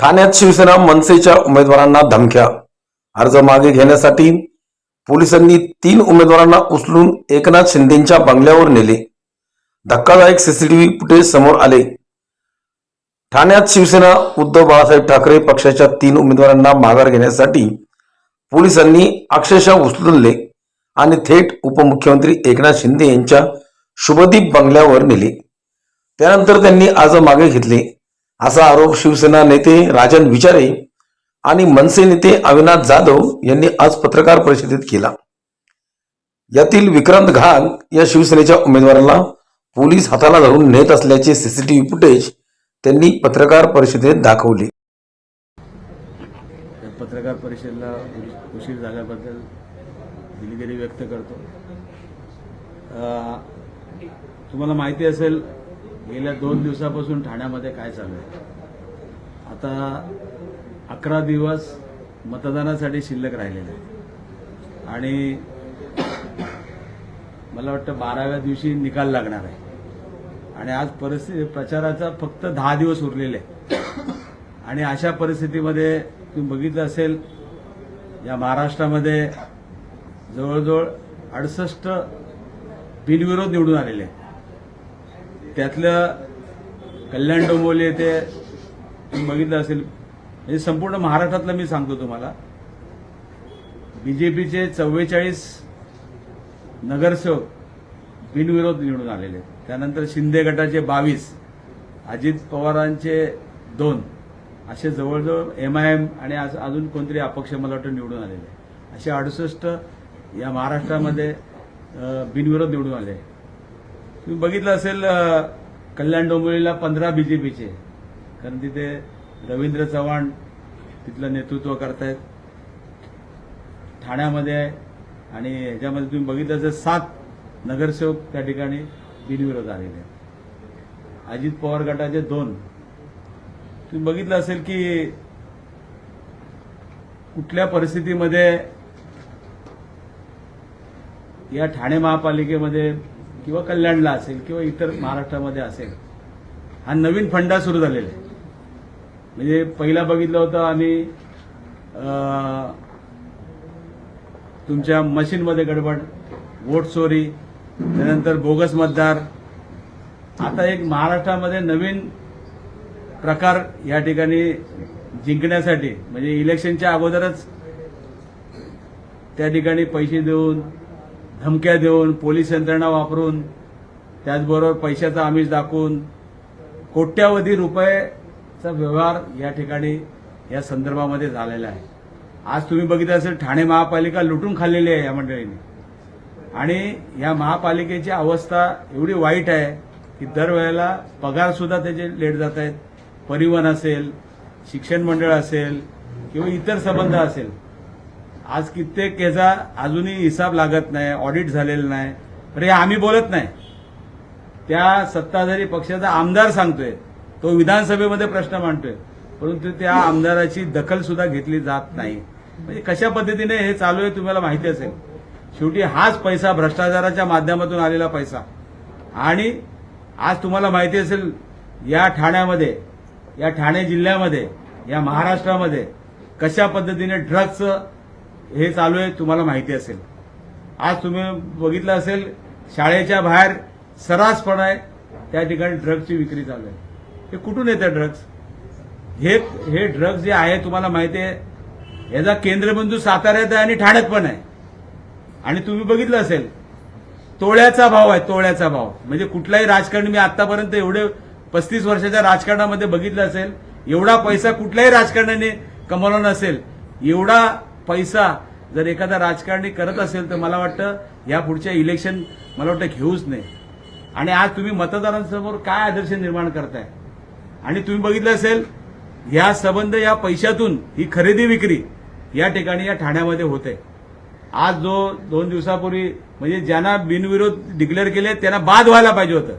ठाण्यात शिवसेना मनसेच्या उमेदवारांना धमक्या. अर्ज मागे घेण्यासाठी पोलिसांनी तीन उमेदवारांना उचलून एकनाथ शिंदेच्या बंगल्यावर नेले. धक्कादायक सीसीटीव्ही फुटेज समोर आले. ठाण्यात शिवसेना उद्धव बाळासाहेब ठाकरे पक्षाच्या तीन उमेदवारांना माघार घेण्यासाठी पोलिसांनी अक्षरशः उचलले आणि थेट उपमुख्यमंत्री एकनाथ शिंदे यांच्या शुभदीप बंगल्यावर नेले. त्यानंतर त्यांनी अर्ज मागे घेतले. असा आरोप शिवसेना नेते राजन विचारे आणि मनसे नेते अविनाश जाधव यांनी आज पत्रकार परिषदेत केला. यातील विक्रांत घाग या शिवसेनेच्या उमेदवाराला पोलीस हाताला धरून नेत असल्याचे सीसीटीव्ही फुटेज त्यांनी पत्रकार परिषदेत दाखवले. पत्रकार परिषदेला उशीर झाल्याबद्दल दिलगिरी व्यक्त करतो. तुम्हाला माहिती असेल गेल्या दोन दिवसापासून ठाण्यामध्ये काय चालू आहे? आता अकरा दिवस मतदानासाठी शिल्लक राहिलेले आहे. आणि मला वाटतं बाराव्या दिवशी निकाल लागणार आहे. आणि आज परिस्थिती प्रचाराचा फक्त दहा दिवस उरलेले आणि अशा परिस्थितीमध्ये तुम्ही बघितलं असेल या महाराष्ट्रामध्ये जवळजवळ अडसष्ट बिनविरोध निवडून आलेले आहे त्यातलं कल्याण डोंबोली येथे तुम्ही बघितलं असेल म्हणजे संपूर्ण महाराष्ट्रातलं मी सांगतो तुम्हाला. बीजेपीचे चव्वेचाळीस नगरसेवक बिनविरोध निवडून आलेले. त्यानंतर शिंदे गटाचे बावीस अजित पवारांचे दोन असे जवळजवळ एम आय एम आणि आज- अजून कोणतरी अपक्ष मला वाटतं निवडून आलेले. असे अडुसष्ट या महाराष्ट्रामध्ये बिनविरोध निवडून आले. तुम्ही बघितलं असेल कल्याण डोंबिवलीला पंधरा बीजेपीचे कारण तिथे रवींद्र चव्हाण तिथलं नेतृत्व करतायत. ठाण्यामध्ये आहे आणि ह्याच्यामध्ये तुम्ही बघितलं असेल सात नगरसेवक त्या ठिकाणी बिनविरोध आलेले आहेत. अजित पवार गटाचे दोन. तुम्ही बघितलं असेल की कुठल्या परिस्थितीमध्ये या ठाणे महापालिकेमध्ये किंवा कल्याणला असेल किंवा इतर महाराष्ट्रामध्ये असेल हा नवीन फंडा सुरू झालेला आहे. म्हणजे पहिला बघितलं होतं आम्ही तुमच्या मशीनमध्ये गडबड वोट चोरी त्यानंतर बोगस मतदार. आता एक महाराष्ट्रामध्ये नवीन प्रकार या ठिकाणी जिंकण्यासाठी म्हणजे इलेक्शनच्या अगोदरच त्या ठिकाणी पैसे देऊन धमक्या देऊन पोलीस यंत्रणा वापरून त्याचबरोबर पैशाचा आमिष दाखवून कोट्यावधी रुपयेचा व्यवहार या ठिकाणी या संदर्भामध्ये झालेला आहे. आज तुम्ही बघितलं असेल ठाणे महापालिका लुटून खाल्लेली आहे या मंडळीने. आणि या महापालिकेची अवस्था एवढी वाईट आहे की दरवेळेला पगार सुद्धा त्याचे लेट जात आहेत. परिवहन असेल शिक्षण मंडळ असेल किंवा इतर संबंध असेल. आज कित्येक याचा अजूनही हिसाब लागत नाही ऑडिट झालेलं नाही. तर हे आम्ही बोलत नाही. त्या सत्ताधारी पक्षाचा आमदार सांगतोय. तो विधानसभेमध्ये प्रश्न मांडतोय. परंतु त्या आमदाराची दखल सुद्धा घेतली जात नाही. म्हणजे कशा पद्धतीने हे चालू आहे तुम्हाला माहिती असेल. शेवटी हाच पैसा भ्रष्टाचाराच्या माध्यमातून आलेला पैसा. आणि आज तुम्हाला माहिती असेल या ठाण्यामध्ये या ठाणे जिल्ह्यामध्ये या महाराष्ट्रामध्ये कशा पद्धतीने ड्रग्जचं हे चालू आहे तुम्हाला माहिती असेल. आज तुम्ही बघितलं असेल शाळेच्या बाहेर सर्रासपणे त्या ठिकाणी ड्रग्सची विक्री चालू आहे. हे कुठून येतं ड्रग्स? हे हे ड्रग्ज जे आहे तुम्हाला माहिती आहे याचा केंद्रबिंदू साताऱ्यात आहे आणि ठाण्यात पण आहे. आणि तुम्ही बघितलं असेल तोळ्याचा भाव आहे तोळ्याचा भाव. म्हणजे कुठलाही राजकारणी मी आतापर्यंत एवढे पस्तीस वर्षाच्या राजकारणामध्ये बघितलं असेल एवढा पैसा कुठल्याही राजकारण्याने कमवला नसेल एवढा पैसा जर एखादा राजकारणी करत असेल तर मला वाटतं या पुढच्या इलेक्शन मला वाटतं घेऊच नाही. आणि आज तुम्ही मतदारांसमोर काय आदर्श निर्माण करताय? आणि तुम्ही बघितलं असेल या संबंध या पैशातून ही खरेदी विक्री या ठिकाणी या ठाण्यामध्ये होते. आज जो दोन दिवसापूर्वी म्हणजे ज्यांना बिनविरोध डिक्लेअर केले त्यांना बाद व्हायला पाहिजे होतं.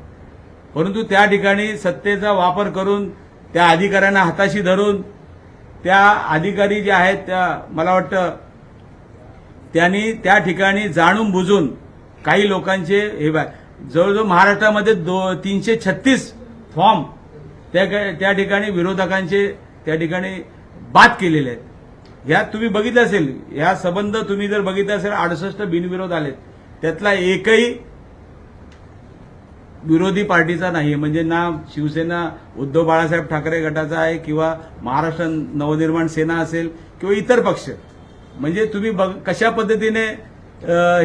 परंतु त्या ठिकाणी सत्तेचा वापर करून त्या अधिकाऱ्यांना हाताशी धरून त्या अधिकारी जे आहेत त्या मला वाटतं त्यांनी त्या ठिकाणी जाणून बुजून काही लोकांचे हे बा- जवळजवळ महाराष्ट्रामध्ये दो तीनशे छत्तीस फॉर्म त्या त्या ठिकाणी विरोधकांचे त्या ठिकाणी बाद केलेले आहेत. ह्या तुम्ही बघितलं असेल ह्या संबंध तुम्ही जर बघितलं असेल अडुसष्ट बिनविरोध आलेत. त्यातला एकही विरोधी पार्टीचा नाही म्हणजे ना शिवसेना उद्धव बाळासाहेब ठाकरे गटाचा आहे किंवा महाराष्ट्र नवनिर्माण सेना असेल किंवा इतर पक्ष. म्हणजे तुम्ही बघ कशा पद्धतीने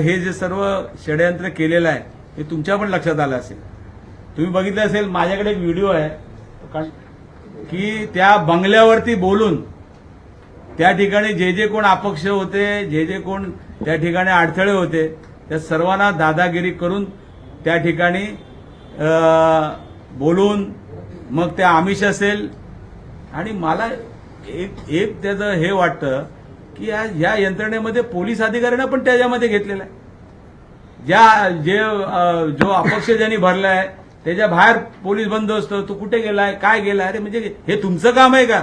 हे जे सर्व षडयंत्र केलेलं आहे हे तुमच्या पण लक्षात आलं असेल. तुम्ही बघितलं असेल माझ्याकडे एक व्हिडिओ आहे का- की त्या बंगल्यावरती बोलून त्या ठिकाणी जे जे कोण अपक्ष होते जे जे कोण त्या ठिकाणी अडथळे होते त्या सर्वांना दादागिरी करून त्या ठिकाणी बोलून मग ते आमिष असेल. आणि मला एक एक त्याचं हे वाटतं की आज या यंत्रणेमध्ये पोलीस अधिकाऱ्यांना पण त्याच्यामध्ये घेतलेलं आहे. ज्या जे जो अपक्ष ज्यांनी भरलाय त्याच्या बाहेर पोलीस बंदोबस्त तो कुठे गेलाय काय गेलाय अरे म्हणजे हे तुमचं काम आहे का?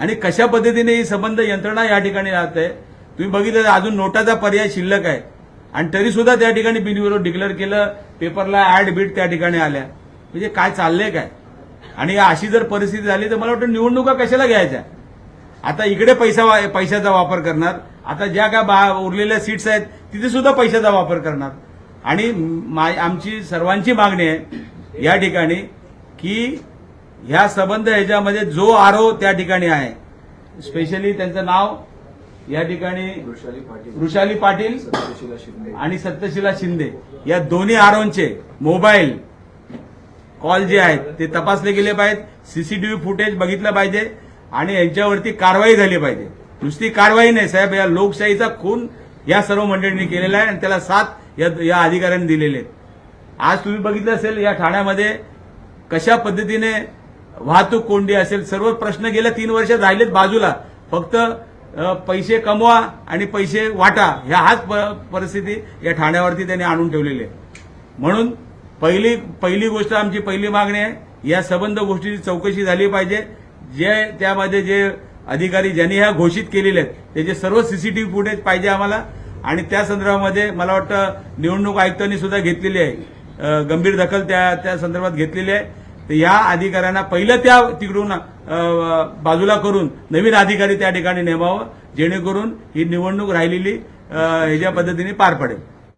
आणि कशा पद्धतीने ही संबंध यंत्रणा या ठिकाणी राहत? आहे तुम्ही बघितलं अजून नोटाचा पर्याय शिल्लक आहे. आणि तरी सुद्धा त्या ठिकाणी बिनविरोध डिक्लेअर केलं. पेपरला ऍड बीट त्या ठिकाणी आल्या. म्हणजे काय चाललंय काय? आणि अशी जर परिस्थिती झाली तर मला वाटतं निवडणुका कशाला घ्यायच्या? आता इकडे पैसा वा- पैशाचा वापर करणार. आता ज्या काय बा- उरलेल्या सीट्स आहेत तिथे सुद्धा पैशाचा वापर करणार. आणि मा- आमची सर्वांची मागणी आहे या ठिकाणी की ह्या संबंध ह्याच्यामध्ये जो आरोप त्या ठिकाणी आहे स्पेशली त्यांचं नाव या ठिकाणी वृषाली पाटील. वृषाली पाटील सत्यशीला शिंदे. आणि सत्यशिला शिंदे. या दोन्ही आरोंचे मोबाईल कॉल जे आहेत ते तपासले गेले पाहिजेत. सीसीटीव्ही फुटेज बघितलं पाहिजे आणि यांच्यावरती कारवाई झाली पाहिजे. नुसती कारवाई नाही साहेब या लोकशाहीचा खून या सर्व मंडळींनी केलेला आहे आणि त्याला साथ या या अधिकाऱ्यांनी दिलेले आज तुम्ही बघितलं असेल या ठाण्यामध्ये कशा पद्धतीने वाहतूक कोंडी असेल सर्व प्रश्न गेल्या तीन वर्षात राहिलेत बाजूला. फक्त पैसे कमवा आणि पैसे वाटा ह्या हाच प- परिस्थिती या ठाण्यावरती त्यांनी आणून ठेवलेली आहे. म्हणून पहिली पहिली गोष्ट आमची पहिली मागणी आहे या संबंध गोष्टीची चौकशी झाली पाहिजे. जे त्यामध्ये जे अधिकारी ज्यांनी ह्या घोषित केलेल्या आहेत त्याचे सर्व सीसीटीव्ही फुटेज पाहिजे आम्हाला. आणि त्या संदर्भामध्ये मला वाटतं निवडणूक आयुक्तांनी सुद्धा घेतलेली आहे. गंभीर दखल त्या त्या संदर्भात घेतलेली आहे. तर या अधिकाऱ्यांना पहिलं त्या तिकडून बाजूला करून नवीन अधिकारी त्या ठिकाणी नेमावं जेणेकरून ही निवडणूक राहिलेली ह्याच्या पद्धतीने पार पडेल.